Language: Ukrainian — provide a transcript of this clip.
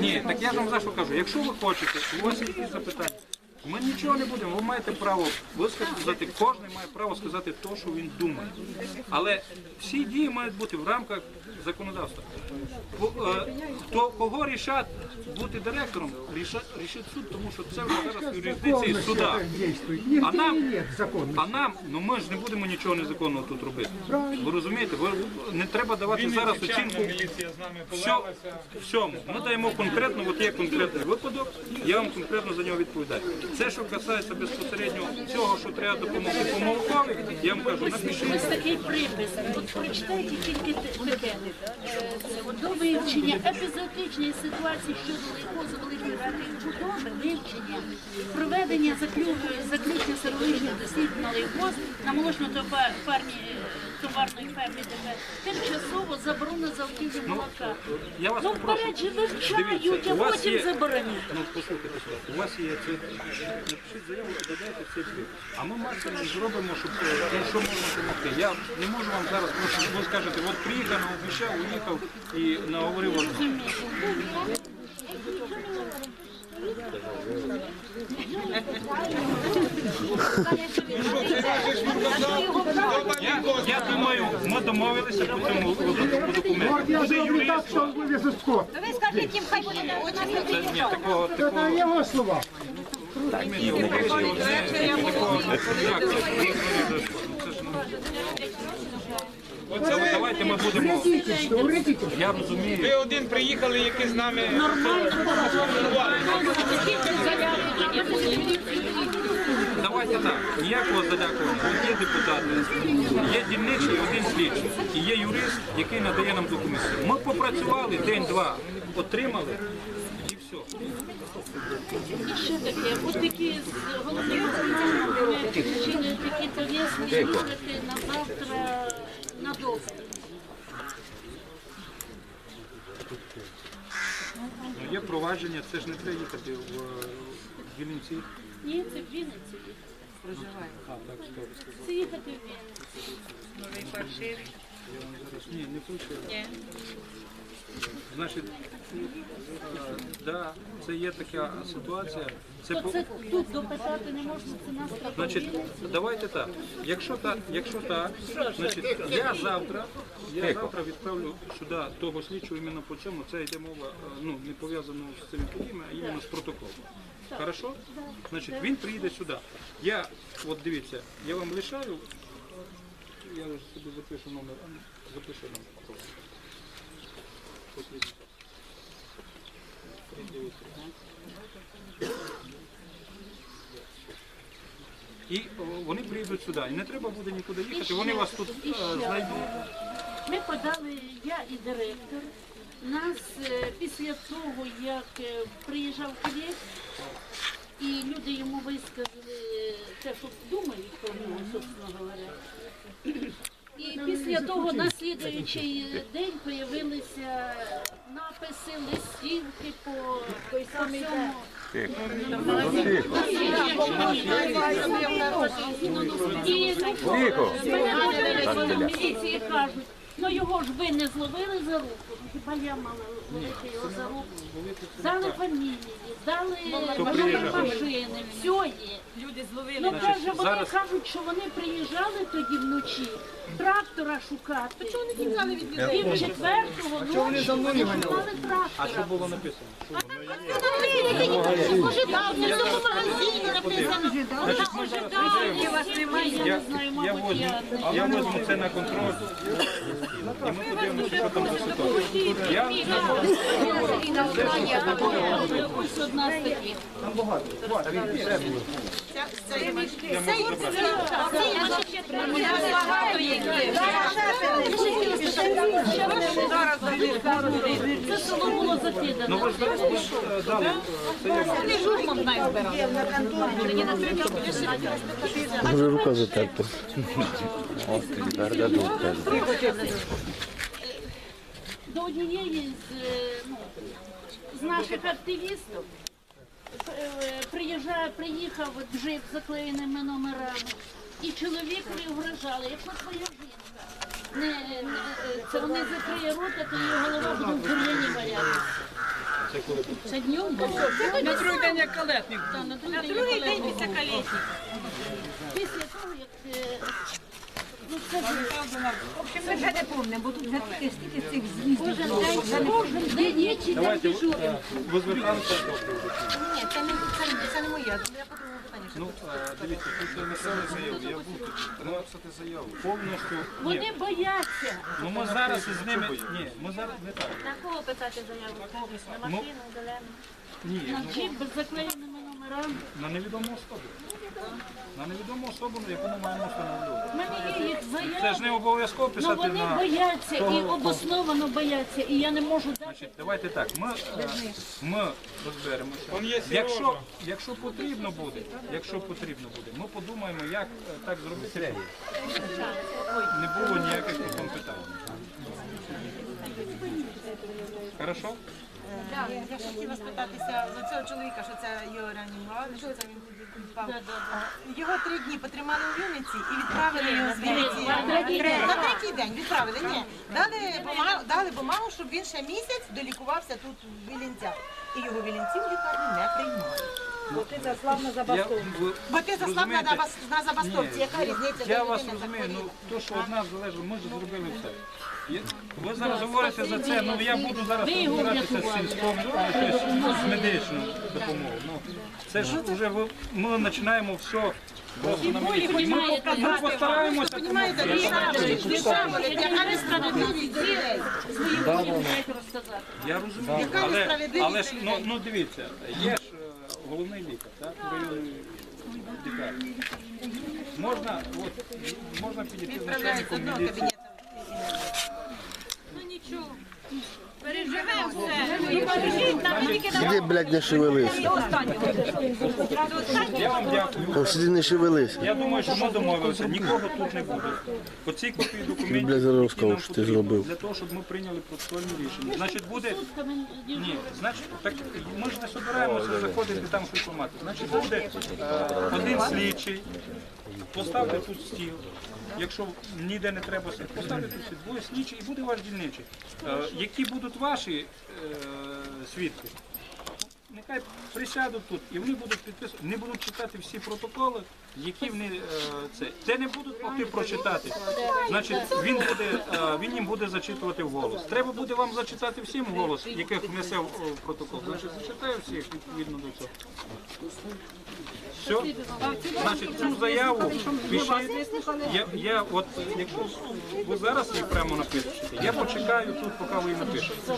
Ні, так я вам за що кажу. Якщо ви хочете, є якісь запитання, ми нічого не будемо. Ви маєте право висказати, кожен має право сказати те, що він думає. Але всі дії мають бути в рамках законодавства. Е, Хто кого рішать бути директором, рішить суд, тому що це вже зараз в юрисдикції суда. А нам, а нам, ну ми ж не будемо нічого незаконного тут робити. Ви розумієте? Ви не треба давати зараз оцінку всьому. Ми даємо конкретно, от є конкретний випадок, я вам конкретно за нього відповідаю. Це, що касається безпосередньо цього, що треба допомогти помилкові, я вам кажу, напишіть. Ось такий припис. От прочитайте тільки таке. Е, До вивчення епізодичної ситуації щодо лейкозу великої ради чудове вивчення, проведення заключення серологічних досліджень на лейкоз на молочно-фермі товарної фермі ДП тимчасово заборона завкілля молока. Я вас Ну попрошу. вперед же вивчають, Дивіться, а у вас потім є- заборонять. Ну, послухайте, у вас є це. Напишіть заяву і додайте всі дві. А ми максимум зробимо, щоб е, ну, що можна допомогти. Я не можу вам зараз просто, ви скажете, от приїхав, обіцяв, уїхав і наговорив одне. Я, думаю, ми домовилися по цьому по документу. Я Буде сделаю так, юрист. что он вылез из скот. Ви скажіть їм, хай буде нас не Це, ні, такого, его слова. Оце от давайте ми будемо. Я розумію. Ви один приїхали, які з нами Давайте так, ніякого залякування. Є депутати, є дільничий, один слідчий. І є юрист, який надає нам документи. Ми попрацювали день-два, отримали і все. І ще таке, от такі з головним причини такі пов'язані можете на завтра на довго. Ну, є провадження, це ж не треба їхати в е, Вінниці. Ні, це в Вінниці. А, так, стоп. Це їхати в Вінницю. Ні, не включили. Значить, да, це є така ситуація. Це То по- це тут допитати не можна, це нас. Значить, давайте так. Якщо так, якщо так, значить я завтра, я завтра відправлю сюди того слідчого іменно по цьому. Це йде мова, е, ну не пов'язано з цими подіями, а іменно з протоколом. Хорошо? Значить, він приїде сюди. Я, от дивіться, я вам лишаю. Я ось собі запишу номер. Запишу номер. Посвідчення. І вони приїдуть сюди. І не треба буде нікуди їхати. Вони вас тут е, знайдуть. Ми подали, я і директор. Нас е, після того, як е, приїжджав Київ, і люди йому висказали те, що думають про нього, собственно говоря. І після того на слідуючий день з'явилися написи, листівки по, по всьому. І міліції кажуть, ну його ж ви не зловили за руку. Хіба я мала його? Дали фамілії, дали номер машини, все є. Люди зловили. Ну каже, вони зараз- кажуть, що вони приїжджали тоді вночі трактора шукати. То чого не тікали від людей? Пів четвертого ночі вони шукали А що трактора. було написано? Не в тому магазині написано. Я вас немає, я Я, не знаю, я, мабуть, возьму, я. я возьму це на контроль. І ми подивимося, що там за ситуація. Я Це село було закидано. Це журмом знаю рука затерта. До однієї з, е, ну, з наших активістів е, приїжджає, приїхав джип з заклеєними номерами, і чоловікові вражали, якщо твоя жінка не, не- це вони закриє рота, то її голова буде в бур'яні валятися. Це днем було. На другий день як калетник. На другий день після калітника. Після того, як ну, ми вже не помнимо, бо тут вже таке стільки цих з'їздів. кожен день, кожен день є чи там Давайте, е, до Ні, це не, це, не- це не моє, я Ну, е, дивіться, тут я написали заяву, я був тут, треба написати заяву. Повністю, ні, Вони бояться. ну ми зараз із ними, ні, ми зараз не так. На кого писати заяву? На Ну, машину, зелену? ні, На ну, джип з заклеєними номерами. на невідому особу. На невідому особу, яку ми маємо встановлювати. У мене є їх Це ж заяви. не обов'язково Ну писати вони на... бояться і того, обосновано бояться, і я не можу дати. Значить, давайте так, ми, е, ми розберемося. Якщо, якщо потрібно буде, якщо потрібно буде, ми подумаємо, як е, так зробити. Не було ніяких потім питань. Хорошо? Я ще хотіла спитатися за цього чоловіка, що це його реанімували, що це він тоді впав. Його три дні потримали у Вінниці і відправили його з Вінниці. На третій день відправили, ні. Дали бумагу, дали бумагу, щоб він ще місяць долікувався тут в Вілінцях. І його Вілінці в лікарні не приймали. Я, ви, Бо ти заслав на, Розумієте? забас- на забастовці, яка різниця? я вас розумію, ну то, що від нас залежить, ми ж зробили все. Я- Ви зараз говорите за це, ну я буду зараз Ви розбиратися з сільськом, тобто з медичною допомогою. Ну, це ж вже ви, ми починаємо все просто на міліцію. Ми, ми постараємося Понімаєте, допомогти. рішали, яка несправедливість людей. Я розумію, Яка але, але ж ну, ну дивіться, є ж е, головний лікар, так, районний лікар. Можна, от, можна підійти з начальником міліції. кабінету. Переживемо все. Сиди, блядь, не шевелись. Вам сиди, не шевелись. Я думаю, що ми домовилися, нікого тут не буде. По цій копії документів, блядь, зараз нам що ти зробив. для того, щоб ми прийняли процесуальне рішення. Значить, буде ні, значить, так ми ж не збираємося заходити там щось ламати. Значить, буде е, один слідчий, поставте тут стіл. Якщо ніде не треба поставте тут стіл, двоє слідчі і буде ваш дільничий. Е, які будуть ваші е, свідки? Нехай присядуть тут і вони будуть підписувати, не будуть читати всі протоколи, які вони е, це. Це не будуть могти прочитати. Значить, він буде, е, він їм буде зачитувати вголос. Треба буде вам зачитати всім вголос, яких внесе в в протокол. Значить, зачитаю всіх відповідно до цього. Все? Значить, цю заяву пишіть. Я, я от, якщо ви зараз її прямо напишете, я почекаю тут, поки ви її напишете.